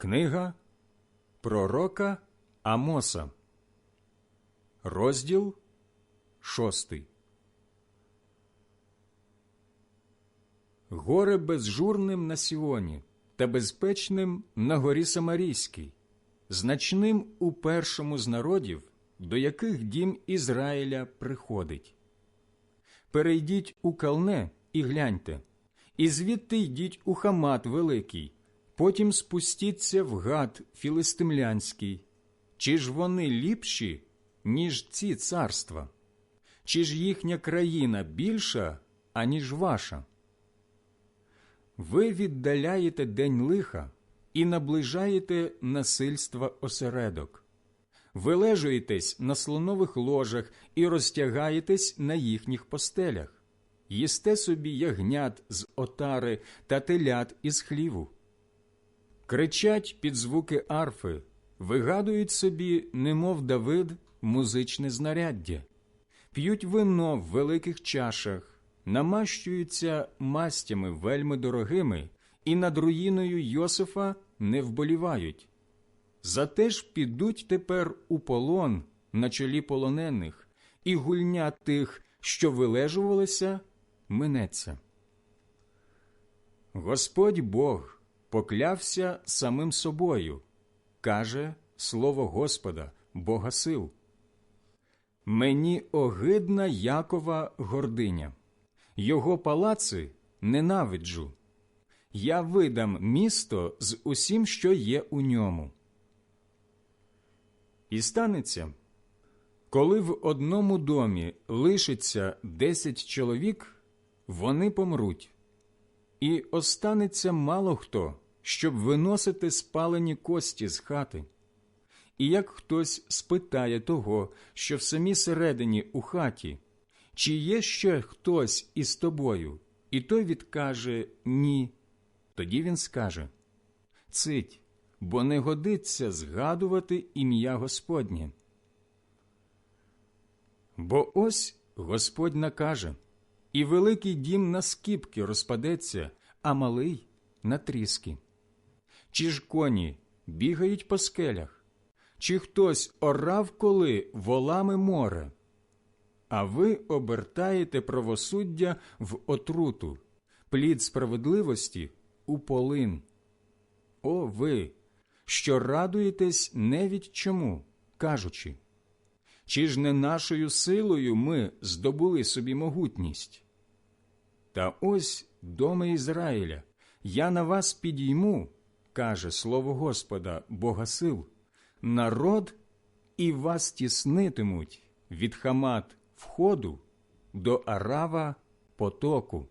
Книга Пророка Амоса, розділ шостий. Горе безжурним на Сіоні та безпечним на горі Самарійській, значним у першому з народів, до яких дім Ізраїля приходить. Перейдіть у Калне і гляньте, і звідти йдіть у Хамат Великий, потім спустіться в гад Філистимлянський. Чи ж вони ліпші, ніж ці царства? Чи ж їхня країна більша, аніж ваша? Ви віддаляєте день лиха і наближаєте насильства осередок. Ви лежуєтесь на слонових ложах і розтягаєтесь на їхніх постелях, їсте собі ягнят з отари та телят із хліву. Кричать під звуки арфи, вигадують собі, немов Давид, музичне знаряддя, п'ють вино в великих чашах, намащуються мастями вельми дорогими і над руїною Йосифа не вболівають. Зате ж підуть тепер у полон на чолі полонених, і гульня тих, що вилежувалися, минеться. Господь Бог поклявся самим собою, каже слово Господа, Бога сил. Мені огидна Якова гординя, його палаци ненавиджу. Я видам місто з усім, що є у ньому. І станеться, коли в одному домі лишиться десять чоловік, вони помруть, і останеться мало хто, щоб виносити спалені кості з хати. І як хтось спитає того, що в самій середині у хаті, чи є ще хтось із тобою, і той відкаже ні, тоді він скаже Цить, бо не годиться згадувати ім'я Господнє. Бо ось Господь накаже, і великий дім на скіпки розпадеться, а малий на тріски. Чи ж коні бігають по скелях, чи хтось орав коли волами море, а ви обертаєте правосуддя в отруту, плід справедливості у полин. О ви, що радуєтесь не від чому, кажучи, чи ж не нашою силою ми здобули собі могутність? Та ось, доми Ізраїля, я на вас підійму, каже слово Господа, Бога сил, народ і вас тіснитимуть від хамат входу до арава потоку.